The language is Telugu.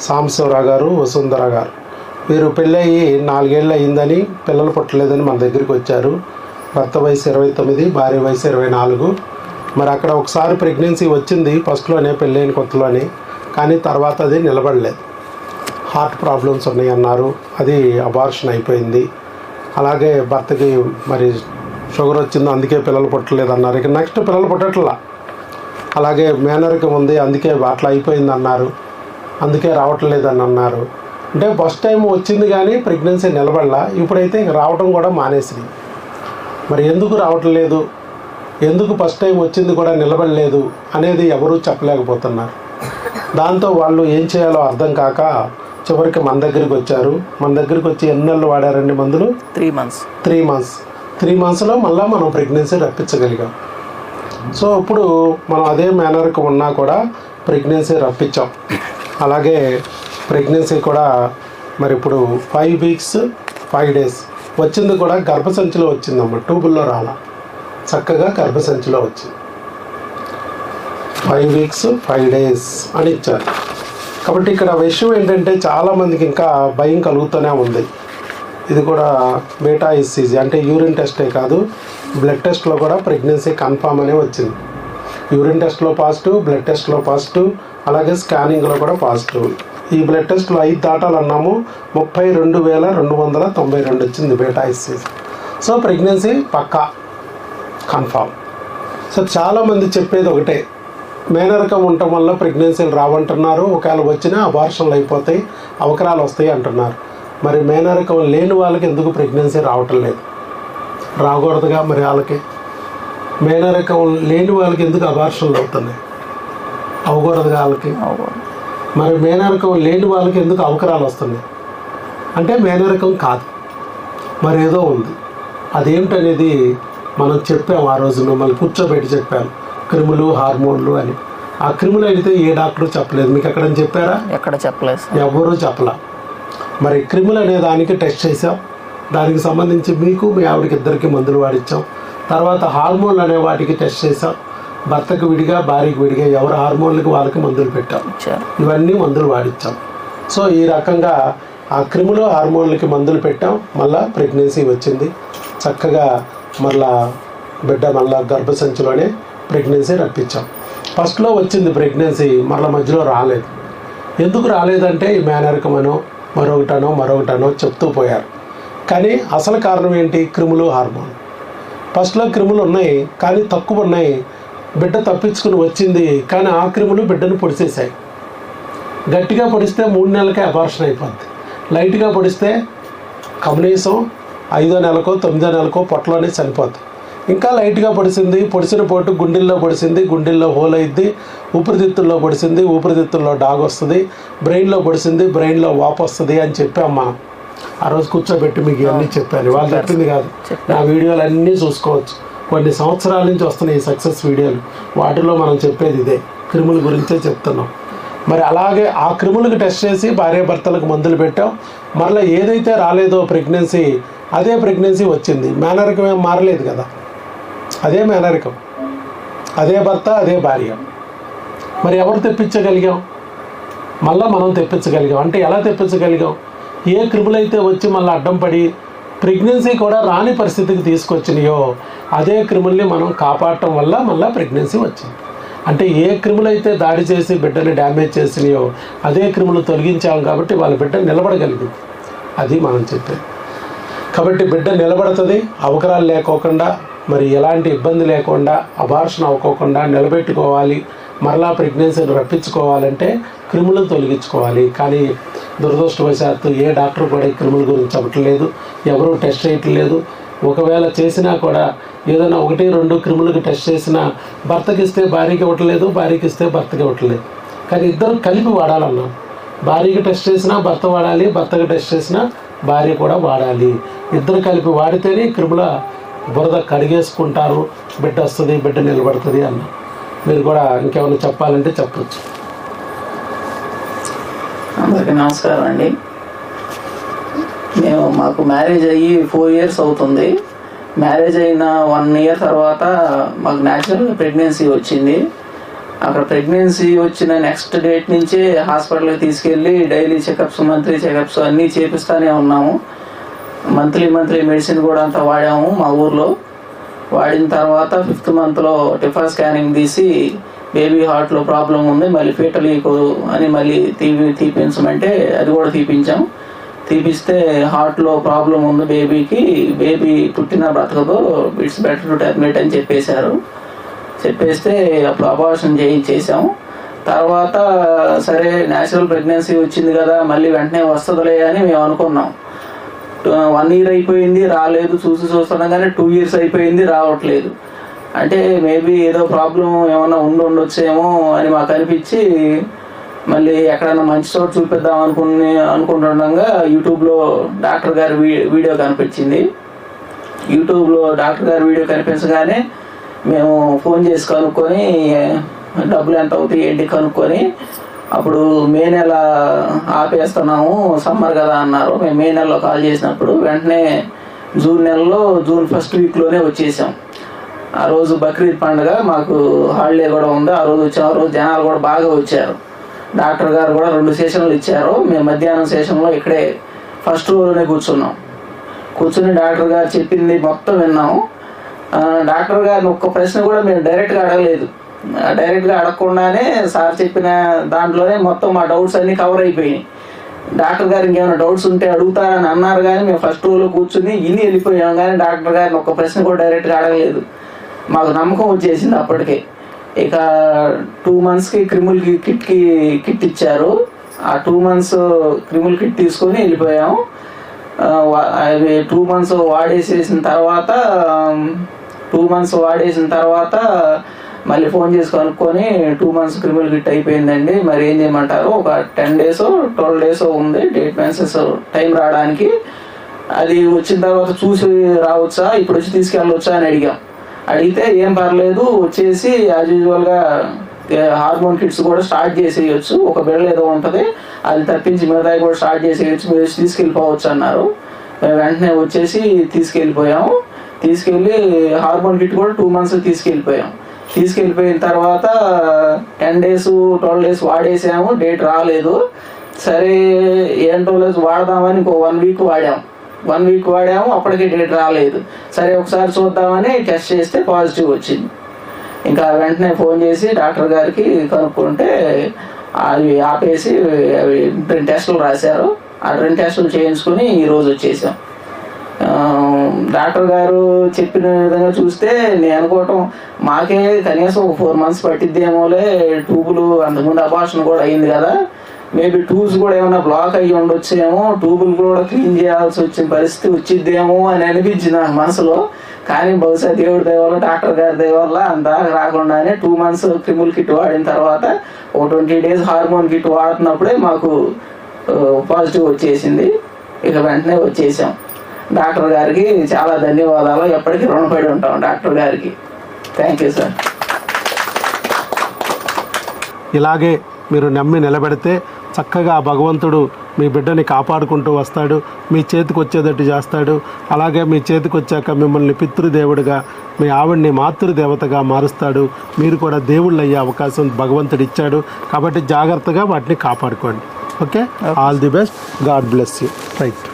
సాంబశివరావు గారు వసుంధర గారు వీరు పెళ్ళయి నాలుగేళ్ళు అయిందని పిల్లలు పుట్టలేదని మన దగ్గరికి వచ్చారు. భర్త వయసు ఇరవై తొమ్మిది భార్య వయసు ఇరవై నాలుగు. మరి అక్కడ ఒకసారి ప్రెగ్నెన్సీ వచ్చింది ఫస్ట్లోనే పెళ్ళైన కొత్తలోనే కానీ తర్వాత అది నిలబడలేదు. హార్ట్ ప్రాబ్లమ్స్ ఉన్నాయి అన్నారు అది అబార్షన్ అయిపోయింది. అలాగే భర్తకి మరి షుగర్ వచ్చింది అందుకే పిల్లలు పుట్టలేదు అన్నారు ఇక నెక్స్ట్ పిల్లలు పుట్టట్లా. అలాగే మేనరికం ఉంది అందుకే అట్లా అయిపోయింది అన్నారు అందుకే రావట్లేదని అన్నారు. అంటే ఫస్ట్ టైం వచ్చింది కానీ ప్రెగ్నెన్సీ నిలబడలా ఇప్పుడైతే ఇంక రావడం కూడా మానేసింది. మరి ఎందుకు రావట్లేదు? ఎందుకు ఫస్ట్ టైం వచ్చింది కూడా నిలబడలేదు అనేది ఎవరూ చెప్పలేకపోతున్నారు. దాంతో వాళ్ళు ఏం చేయాలో అర్థం కాక చివరికి మన దగ్గరికి వచ్చారు. మన దగ్గరికి వచ్చి ఎన్ని నెలలు వాడారండి మందులు? Three months. Three months. Three మంత్స్లో మళ్ళీ మనం ప్రెగ్నెన్సీ రప్పించగలిగాం. సో ఇప్పుడు మనం అదే మేనర్కి ఉన్నా కూడా ప్రెగ్నెన్సీ రప్పించాం. అలాగే ప్రెగ్నెన్సీ కూడా మరి ఇప్పుడు ఫైవ్ వీక్స్ ఫైవ్ డేస్ వచ్చింది కూడా గర్భసంచిలో వచ్చిందమ్మ ట్యూబుల్లో రాల. చక్కగా గర్భసంచిలో వచ్చింది. ఫైవ్ వీక్స్ ఫైవ్ డేస్ అని ఇచ్చారు. కాబట్టి ఇక్కడ విషయం ఏంటంటే చాలామందికి ఇంకా భయం కలుగుతూనే ఉంది. ఇది కూడా బేటా ఇస్సీజీ అంటే యూరిన్ టెస్టే కాదు బ్లడ్ టెస్ట్లో కూడా ప్రెగ్నెన్సీ కన్ఫామ్ అనే వచ్చింది. యూరిన్ టెస్ట్లో పాజిటివ్ బ్లడ్ టెస్ట్లో పాజిటివ్ అలాగే స్కానింగ్లో కూడా పాజిటివ్. ఈ బ్లడ్ టెస్ట్లో ఐదు దాటాలన్నాము ముప్పై రెండు వేల రెండు వందల తొంభై రెండు వచ్చింది బేటా ఇస్సీజీ సో ప్రెగ్నెన్సీ పక్కా. కన్ఫామ్. సో చాలామంది చెప్పేది ఒకటే. మేనరకం ఉండటం వల్ల ప్రెగ్నెన్సీలు రావంటున్నారు. ఒకవేళ వచ్చినా అబార్షన్లు అయిపోతాయి అవకరాలు వస్తాయి అంటున్నారు. మరి మేనరకం లేని వాళ్ళకి ఎందుకు ప్రెగ్నెన్సీ రావటం లేదు? రాకూడదుగా మరి వాళ్ళకి. మేనరకం లేని వాళ్ళకి ఎందుకు అబార్షన్లు అవుతున్నాయి? అవ్వకూడదుగా వాళ్ళకి? మరి మేనరకం లేని వాళ్ళకి ఎందుకు అవకరాలు వస్తున్నాయి? అంటే మేనరకం కాదు. మరి ఏదో ఉంది. అదేమిటనేది మనం చెప్పాము ఆ రోజు మిమ్మల్ని కూర్చోబెట్టి చెప్పాము క్రిములు హార్మోన్లు అని. ఆ క్రిములు అయితే ఏ డాక్టర్ చెప్పలేదు. మీకు ఎక్కడని చెప్పారా? ఎక్కడ చెప్పలేదు ఎవరూ చెప్పలా? మరి క్రిములు అనే దానికి టెస్ట్ చేసాం దానికి సంబంధించి మీకు మీ ఆవిడకి ఇద్దరికి మందులు వాడిచ్చాం. తర్వాత హార్మోన్లు అనే వాటికి టెస్ట్ చేసాం భర్తకు విడిగా భార్యకి విడిగా ఎవరు హార్మోన్లకి వాళ్ళకి మందులు పెట్టాం. ఇవన్నీ మందులు వాడిచ్చాం. సో ఈ రకంగా ఆ క్రిములు హార్మోన్లకి మందులు పెట్టాం. మళ్ళా ప్రెగ్నెన్సీ వచ్చింది. చక్కగా మళ్ళా బిడ్డ మళ్ళా గర్భసంచిలోనే ప్రెగ్నెన్సీ రప్పించాం. ఫస్ట్లో వచ్చింది ప్రెగ్నెన్సీ మళ్ళీ మధ్యలో రాలేదు. ఎందుకు రాలేదంటే ఈ మేనరికమనో మరొకటనో మరొకటనో చెప్తూ పోయారు. కానీ అసలు కారణం ఏంటి? క్రిములు హార్మోన్ ఫస్ట్లో క్రిములు ఉన్నాయి కానీ తక్కువ ఉన్నాయి. బిడ్డ తప్పించుకుని వచ్చింది కానీ ఆ క్రిములు బిడ్డను పొడిసేసాయి గట్టిగా పొడిస్తే మూడు నెలలకే అబార్షన్ అయిపోద్ది. లైట్గా పొడిస్తే కనీసం ఐదో నెలకో తొమ్మిదో నెలకో పొట్టలోనే చనిపోద్ది. ఇంకా లైట్గా పొడిసింది పొడిసిన పోటు గుండెల్లో పొడిసింది గుండెల్లో హోల్ అయింది ఊపిరితిత్తుల్లో పొడిసింది ఊపిరితిత్తుల్లో డాగ్ వస్తుంది బ్రెయిన్లో పొడిసింది బ్రెయిన్లో వాపు వస్తుంది అని చెప్పాం మనం ఆ రోజు కూర్చోబెట్టి మీకు ఇవన్నీ చెప్పాను. వాళ్ళు చెప్పింది కాదు. నా వీడియోలు అన్నీ చూసుకోవచ్చు. కొన్ని సంవత్సరాల నుంచి వస్తున్నాయి ఈ సక్సెస్ వీడియోలు వాటిలో మనం చెప్పేది ఇదే. క్రిముల గురించే చెప్తున్నాం. మరి అలాగే ఆ క్రిములకు టెస్ట్ చేసి భార్యాభర్తలకు మందులు పెట్టాం. మరలా ఏదైతే రాలేదో ప్రెగ్నెన్సీ అదే ప్రెగ్నెన్సీ వచ్చింది. మేనరికం ఏం మారలేదు కదా. అదే మేనరికం. అదే భర్త అదే భార్య. మరి ఎవరు తెప్పించగలిగాం? మళ్ళీ మనం తెప్పించగలిగాం. అంటే ఎలా తెప్పించగలిగాం? ఏ క్రిములైతే వచ్చి మళ్ళీ అడ్డం పడి ప్రెగ్నెన్సీ కూడా రాని పరిస్థితికి తీసుకొచ్చినాయో అదే క్రిముల్ని మనం కాపాడటం వల్ల మళ్ళీ ప్రెగ్నెన్సీ వచ్చింది. అంటే ఏ క్రిములైతే దాడి చేసి బిడ్డని డ్యామేజ్ చేసినాయో అదే క్రిములు తొలగించాం కాబట్టి వాళ్ళ బిడ్డ నిలబడగలిగింది. అది మనం చెప్పేది. కాబట్టి బిడ్డ నిలబడుతుంది అవకరాలు లేకోకుండా మరి ఎలాంటి ఇబ్బంది లేకుండా అబార్షన్ అవ్వకోకుండా నిలబెట్టుకోవాలి మరలా ప్రెగ్నెన్సీని రప్పించుకోవాలంటే క్రిములను తొలగించుకోవాలి. కానీ దురదృష్టవశాత్తు ఏ డాక్టర్ కూడా ఈ క్రిముల గురించి చెప్పట్లేదు. ఎవరూ టెస్ట్ చేయట్లేదు. ఒకవేళ చేసినా కూడా ఏదైనా ఒకటి రెండు క్రిములకు టెస్ట్ చేసినా భర్తకి ఇస్తే భార్యకి ఇవ్వట్లేదు భార్యకి ఇస్తే భర్తకి ఇవ్వట్లేదు. కానీ ఇద్దరు కలిపి వాడాలన్నాం భార్యకి టెస్ట్ చేసినా భర్త వాడాలి భర్తకి టెస్ట్ చేసినా భార్య కూడా వాడాలి. ఇద్దరు కలిపి వాడితేనే క్రిముల బురద కడిగేసుకుంటారు. బిడ్డ వస్తుంది బిడ్డ నిలబడుతుంది అన్నా. మీరు కూడా ఇంకేమైనా చెప్పాలంటే చెప్పచ్చు. అందరికీ నమస్కారం అండి. మేము మాకు మ్యారేజ్ అయ్యి ఫోర్ ఇయర్స్ అవుతుంది. మ్యారేజ్ అయిన వన్ ఇయర్ తర్వాత మాకు న్యాచురల్ ప్రెగ్నెన్సీ వచ్చింది. అక్కడ ప్రెగ్నెన్సీ వచ్చిన నెక్స్ట్ డేట్ నుంచి హాస్పిటల్కి తీసుకెళ్ళి డైలీ చెకప్స్ మంత్లీ చెకప్స్ అన్నీ చేపిస్తూనే ఉన్నాము. మంత్లీ మంత్లీ మెడిసిన్ కూడా అంతా వాడాము మా ఊర్లో. వాడిన తర్వాత ఫిఫ్త్ మంత్లో టిఫా స్కానింగ్ తీసి బేబీ హార్ట్లో ప్రాబ్లం ఉంది మళ్ళీ ఫీటల్ అని మళ్ళీ తీపి తీపించమంటే అది కూడా తీపించాం. తీపిస్తే హార్ట్లో ప్రాబ్లం ఉంది బేబీకి బేబీ పుట్టిన బ్రతకదు ఇట్స్ బెటర్ టు టర్మినేట్ అని చెప్పేశారు. చెప్పేస్తే అప్పుడు అబార్షన్ చేయించేసాము తర్వాత సరే న్యాచురల్ ప్రెగ్నెన్సీ వచ్చింది కదా మళ్ళీ వెంటనే వస్తుందిలే అని మేము అనుకున్నాం. వన్ ఇయర్ అయిపోయింది రాలేదు చూసి చూస్తున్నాం కానీ టూ ఇయర్స్ అయిపోయింది రావట్లేదు. అంటే మేబీ ఏదో ప్రాబ్లం ఏమన్నా ఉండి ఉండొచ్చేమో అని మాకు అనిపించి మళ్ళీ ఎక్కడైనా మంచి చోటు చూపిద్దాం అనుకుని అనుకుంటుండగా యూట్యూబ్లో డాక్టర్ గారి వీ- వీడియో కనిపించింది. యూట్యూబ్లో డాక్టర్ గారి వీడియో కనిపించగానే మేము ఫోన్ చేసి కనుక్కొని డబ్బులు ఎంత అవుతాయి ఏంటి కనుక్కొని అప్పుడు మే నెల ఆపేస్తున్నాము సమ్మర్ కదా అన్నారు. మేము మే నెలలో కాల్ చేసినప్పుడు వెంటనే జూన్ నెలలో జూన్ ఫస్ట్ వీక్లోనే వచ్చేసాం. ఆ రోజు బక్రీద్ పండుగ మాకు హాలిడే కూడా ఉంది. ఆ రోజు వచ్చాం ఆ రోజు జనాలు కూడా బాగా వచ్చారు. డాక్టర్ గారు కూడా రెండు సెషన్లు ఇచ్చారు. మేము మధ్యాహ్నం సెషన్లో ఇక్కడే ఫస్ట్ రోలోనే కూర్చున్నాం. కూర్చుని డాక్టర్ గారు చెప్పింది మొత్తం విన్నాము. డాక్టర్ గారిని ఒక్క ప్రశ్న కూడా మేము డైరెక్ట్గా అడగలేదు. డైరెక్ట్గా అడగకుండానే సార్ చెప్పిన దాంట్లోనే మొత్తం మా డౌట్స్ అన్నీ కవర్ అయిపోయినాయి. డాక్టర్ గారు ఇంకేమైనా డౌట్స్ ఉంటే అడుగుతారని అన్నారు కానీ మేము ఫస్ట్ రోజులో కూర్చుని ఇన్ని వెళ్ళిపోయాం కానీ డాక్టర్ గారిని ఒక్క ప్రశ్న కూడా డైరెక్ట్గా అడగలేదు. మాకు నమ్మకం వచ్చేసింది అప్పటికే. ఇక టూ మంత్స్కి క్రిముల్ కిట్కి కిట్ ఇచ్చారు. ఆ టూ మంత్స్ క్రిముల్ కిట్ తీసుకొని వెళ్ళిపోయాం. అవి టూ మంత్స్ వాడేసేసిన తర్వాత టూ మంత్స్ వాడేసిన తర్వాత మళ్ళీ ఫోన్ చేసి కనుక్కొని టూ మంత్స్ క్రిమినల్ కిట్ అయిపోయిందండి. మరి ఏం చేయమంటారు? ఒక టెన్ డేస్ ట్వెల్వ్ డేస్ ఉంది డేట్ మెన్సెస్ టైం రావడానికి. అది వచ్చిన తర్వాత చూసి రావచ్చా? ఇప్పుడు వచ్చి తీసుకెళ్ళవచ్చా అని అడిగాం. అడిగితే ఏం పర్లేదు వచ్చేసి యాజ్ యూజువల్గా హార్మోన్ కిట్స్ కూడా స్టార్ట్ చేసేయచ్చు. ఒక బిడ్డ ఏదో ఉంటుంది అది తప్పించి మిగతాయి కూడా స్టార్ట్ చేసేయచ్చు. మీరు వచ్చి తీసుకెళ్ళిపోవచ్చు అన్నారు. మేము వెంటనే వచ్చేసి తీసుకెళ్ళిపోయాము. తీసుకెళ్ళి హార్మోన్ కిట్ కూడా టూ మంత్స్ తీసుకెళ్ళిపోయాం. తీసుకెళ్ళిపోయిన తర్వాత టెన్ డేస్ ట్వెల్వ్ డేస్ వాడేసాము. డేట్ రాలేదు. సరే ఏంటో డేస్ వాడదామని ఇంకో వన్ వీక్ వాడాము వన్ వీక్ వాడాము. అప్పటికి డేట్ రాలేదు. సరే ఒకసారి చూద్దామని టెస్ట్ చేస్తే పాజిటివ్ వచ్చింది. ఇంకా వెంటనే ఫోన్ చేసి డాక్టర్ గారికి కనుక్కుంటే అవి ఆపేసి అవి రెండు టెస్టులు రాశారు. ఆ రెండు టెస్టులు చేయించుకుని ఈరోజు వచ్చేసాం. డాక్టర్ గారు చెప్పిన విధంగా చూస్తే నేను అనుకోవటం మాకే కనీసం ఒక ఫోర్ మంత్స్ పట్టిద్దేమోలే ట్యూబులు అంతకుముందు అబార్షన్ కూడా అయింది కదా. మేబీ ట్యూబ్స్ కూడా ఏమైనా బ్లాక్ అయ్యి ఉండొచ్చేమో ట్యూబులు కూడా క్లీన్ చేయాల్సి వచ్చిన పరిస్థితి వచ్చిద్దేమో అని అనిపించింది నాకు మనసులో. కానీ బహుశా దేవుడి దయ డాక్టర్ గారి దయ వల్ల అంత రాకుండానే టూ మంత్స్ క్రిముల్ కిట్ వాడిన తర్వాత ఓ ట్వంటీ డేస్ హార్మోన్ కిట్ వాడుతున్నప్పుడే మాకు పాజిటివ్ వచ్చేసింది. ఇక వెంటనే వచ్చేసాం. డాక్టర్ గారికి చాలా ధన్యవాదాలు. ఎప్పటికీ రుణపడి ఉంటాం డాక్టర్ గారికి. థ్యాంక్ యూ సార్ ఇలాగే మీరు నమ్మి నిలబెడితే చక్కగా భగవంతుడు మీ బిడ్డని కాపాడుకుంటూ వస్తాడు మీ చేతికి వచ్చేటట్టు చేస్తాడు. అలాగే మీ చేతికి వచ్చాక మిమ్మల్ని పితృదేవుడిగా మీ ఆవిడ్ని మాతృదేవతగా మారుస్తాడు. మీరు కూడా దేవుళ్ళు అయ్యే అవకాశం భగవంతుడు ఇచ్చాడు. కాబట్టి జాగ్రత్తగా వాటిని కాపాడుకోండి. Okay all the best God bless you right